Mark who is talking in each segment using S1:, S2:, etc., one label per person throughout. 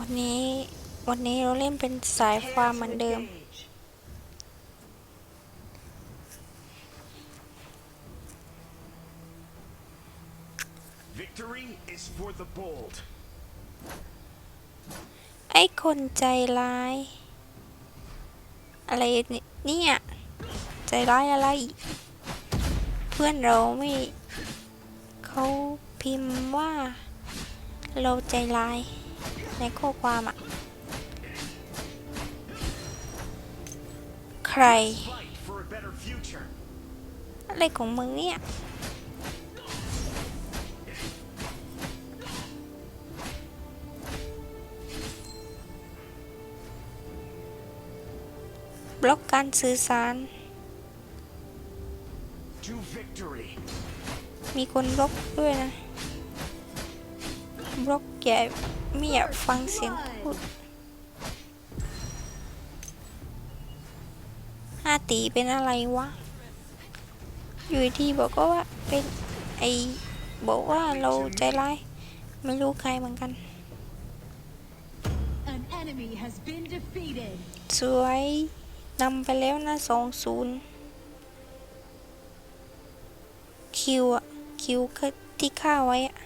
S1: วันนี้วันนี้เราเล่นเป็นสายฟาร์มเหมือนเดิม
S2: Victory is for the bold.
S1: ไอ้คนใจร้าย อะไรเนี่ยใจร้ายอะไร เพื่อนเราไม่เขาพิมพ์ว่า เราใจร้าย ในข้อความอะใคร
S2: Fight for a better future.
S1: อะไรของมึงเนี่ยบล็อกการสื่อสาร
S2: To victory.
S1: มีคนบล็อกด้วยนะ บล็อกแย่ไม่อยากฟังเสียงพูดห้าตีเป็นอะไรวะ อยู่ดีบอกก็ว่าเป็นไอบอกว่าเราใจร้ายไม่รู้ใครเหมือนกัน
S3: An enemy has been defeated.
S1: สวยนำไปแล้วนะสองศูนย์คิวอะคิวที่ฆ่าไว้อะ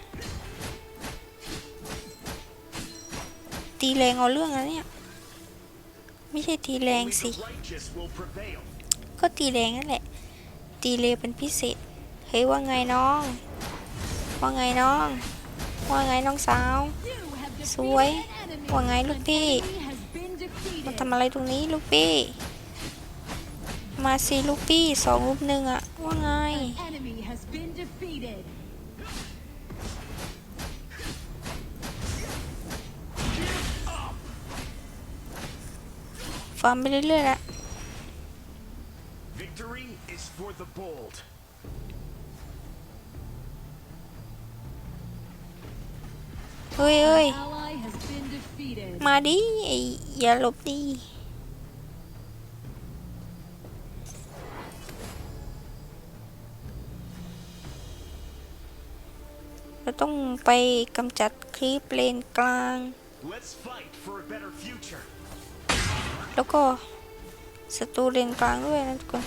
S1: ตีแรงเอาเรื่องนะเนี่ย ไม่ใช่ตีแรงสิ ก็ตีแรงนั่นแหละ ตีเร็วเป็นพิเศษ เฮ้ยว่าไงน้อง ว่าไงน้อง ว่าไงน้องสาว สวย ว่าไงลูกพี่มาทำอะไรตรงนี้ลูกพี่ มาสิลูกพี่สองรูปหนึ่งอะว่าไง ฟาร์มไปเรื่อยๆละ
S2: Victory is for the bold.
S1: เฮ้ยเฮ้ย
S3: An ally has been defeated.
S1: มาดิไอ้อย่าหลบดิเราต้องไปกำจัดคลิปเลนกลาง
S2: Let's fight for a better future.
S1: แล้วก็ศัตรูเลนกลางด้วยนะทุกคน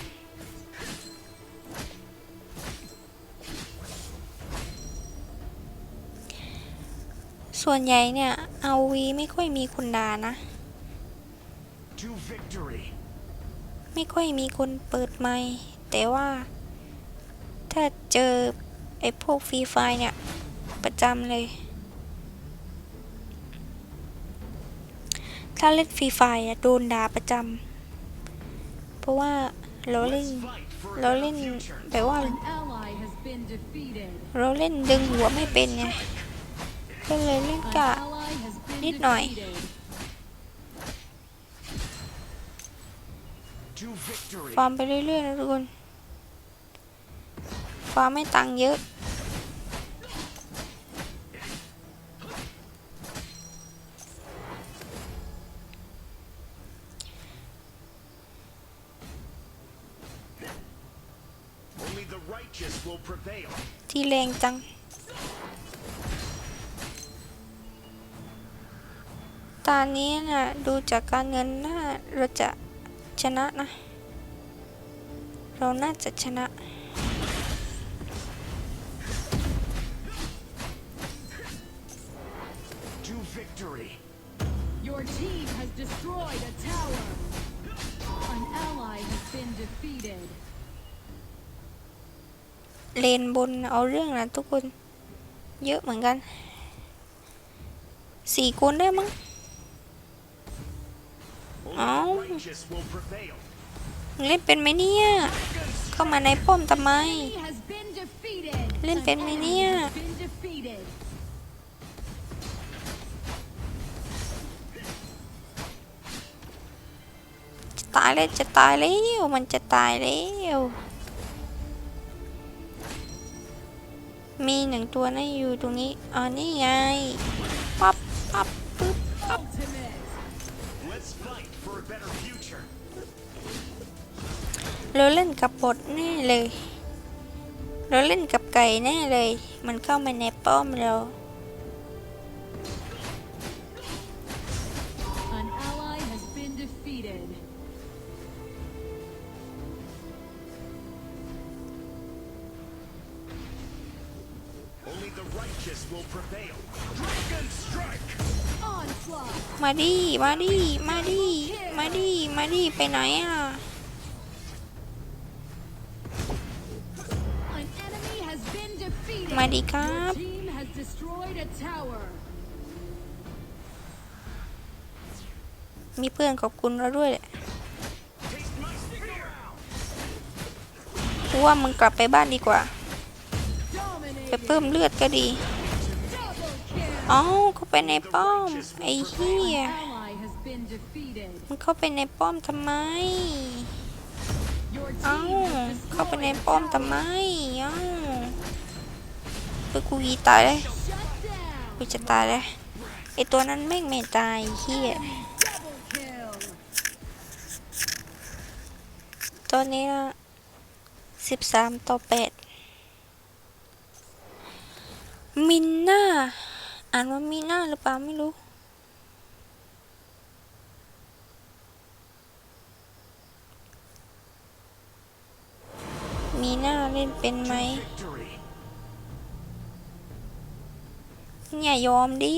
S1: ส่วนใหญ่เนี่ยเอาวีไม่ค่อยมีคนด่านะ
S2: To victory.
S1: ไม่ค่อยมีคนเปิดไมค์แต่ว่า ถ้าเจอไอ้พวกฟรีไฟเนี่ย ประจำเลย ถ้าเล่นฟรีไฟอะโดนด่าประจำเพราะว่าเราเล่นเราเล่นแบบว่า เราเล่นดึงหัวไม่เป็นไงก็เลยเล่นกะ
S3: ally has been
S1: Nít nổi.
S3: defeated.
S2: To victory.
S1: ฟาร์มไปเรื่อยๆนะทุกคน ฟาร์มไม่ตังค์เยอะ ที่แรงจัง ตอนนี้นะ่ะ ดูจากการเงินน่าเราจะชนะนะ เราน่าจะชนะ เลนบนเอาเรื่องนะทุกคน เยอะเหมือนกันสี่คนได้มั้ง
S2: Only
S1: Ow.
S2: the righteous will prevail.
S1: เล่นเป็นไหมเนี่ย เข้ามาในป้อมทำไม
S3: Enemy has been defeated.
S1: Lên
S3: An
S1: bên mày
S3: enemy
S1: nè.
S3: has been defeated.
S1: จะตายแล้วจะตายแล้วมันจะตายแล้ว มีหนึ่งตัวน่าอยู่ตรงนี้ อ๋อ นี่ไงปั๊บปั๊บปึ๊บป๊
S2: อป
S1: เราเล่นกับบทแน่เลย เราเล่นกับไก่แน่เลย มันเข้ามาในป้อมเรา มาดิ มาดิ มาดิ มาดิ มาดิ ไปไหนอะ
S3: An enemy has been defeated.
S1: มาดิครับ
S3: Your team has destroyed a tower.
S1: มีเพื่อนขอบคุณเราด้วยแหละ
S2: Taste my spear!
S1: กูว่ามึงกลับไปบ้านดีกว่า ไปเพิ่มเลือดก็ดีเอ้าเข้าไปในป้อม ไอ้เหี้ยมึงเข้าไปในป้อมทำไม เอ้าเข้าไปในป้อมทำไม เอ้าไปกูยีตายเลยกูจะตายเลยไอตัวนั้นแม่งไม่ตายเฮียตอนนี้สิบสามต่อแปด มินน่าอ่านว่ามิน่าหรือเปล่าไม่รู้ มีหน้าเล่นเป็นไหม
S2: Victory!
S1: อย่ายอมดิ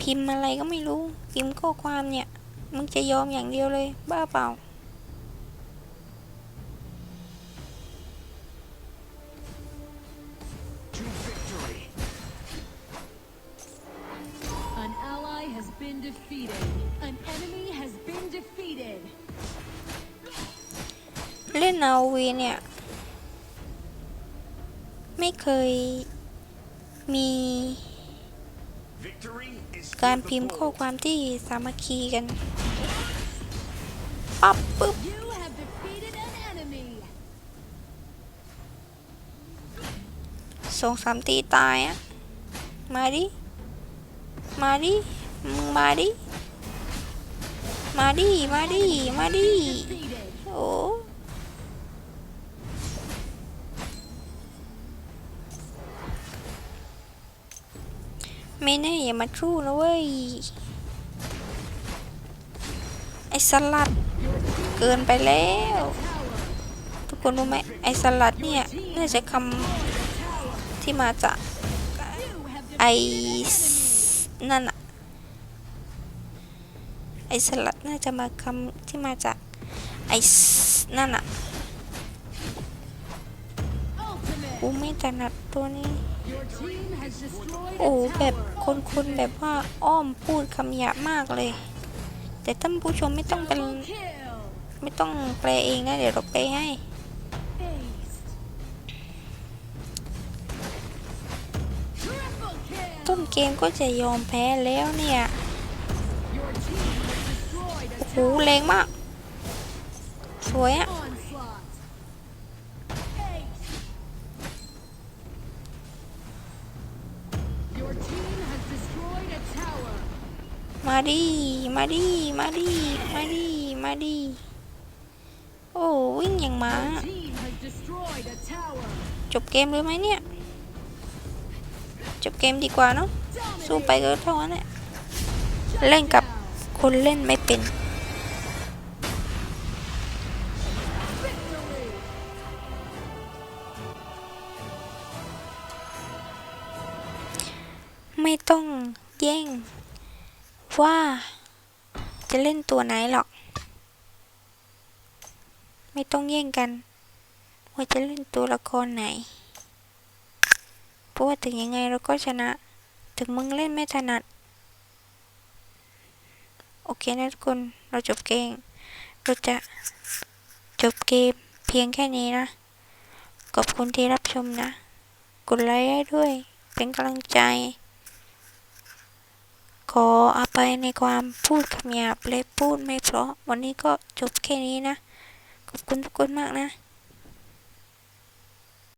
S1: พิมพ์อะไรก็ไม่รู้ พิมพ์ข้อความเนี่ย มึงจะยอมอย่างเดียวเลย บ้าเปล่า เล่นนาวีเนี่ย ไม่เคยมี
S2: Victory is
S1: การ
S2: for the
S1: พิมพ์ข้อ
S2: bold.
S1: ความที่สามัคคีกันปั๊บปึ๊บ
S3: You have defeated an enemy.
S1: สองสามตีตายอะมาดิ มาดิ มาดิ มาดิ มาดิ มาดิ โอ้ไม่แน่อย่ามาทู่นะเว้ย ไอสลัด เกินไปแล้ว ทุกคนรู้ไหมไอสลัดเนี่ยน่าจะคำที่มาจากไอนั่น ไอสลัดน่าจะมาคำที่มาจากไอนั่นอะ
S3: Ultimate.
S1: กูไม่ถนัดตัวนี้ โอ้แบบคนๆแบบว่าอ้อมพูดคำหยาบมากเลย แต่ท่านผู้ชมไม่ต้องเป็นไม่ต้องแปลเองนะเดี๋ยวเราแปลให้ต้นเกมก็จะยอมแพ้แล้วเนี่ย ห
S3: tower.
S1: แรงมาก สวยอะมาดิ มาดิ มาดิ มาดิ มาดิ โอ้วิ่งอย่างมา
S3: Your team has destroyed a tower.
S1: จบเกมเลยไหมเนี่ย จบเกมดีกว่าเนาะ สู้ไปก็เท่านั้นแหละ เล่นกับคนเล่นไม่เป็น ไม่ต้องแย่ง ว่าจะเล่นตัวไหนหรอก ไม่ต้องแย่งกัน ว่าจะเล่นตัวละครไหน เพราะว่าถึงยังไงเราก็ชนะ ถึงมึงเล่นไม่ถนัด โอเคนะทุกคน เราจบเกม เราจะจบเกมเพียงแค่นี้นะ ขอบคุณที่รับชมนะ กดไลค์ให้ด้วย เป็นกำลังใจ ขออภัยในความพูดคำหยาบและพูดไม่เพราะ วันนี้ก็จบแค่นี้นะ ขอบคุณทุกคนมากนะ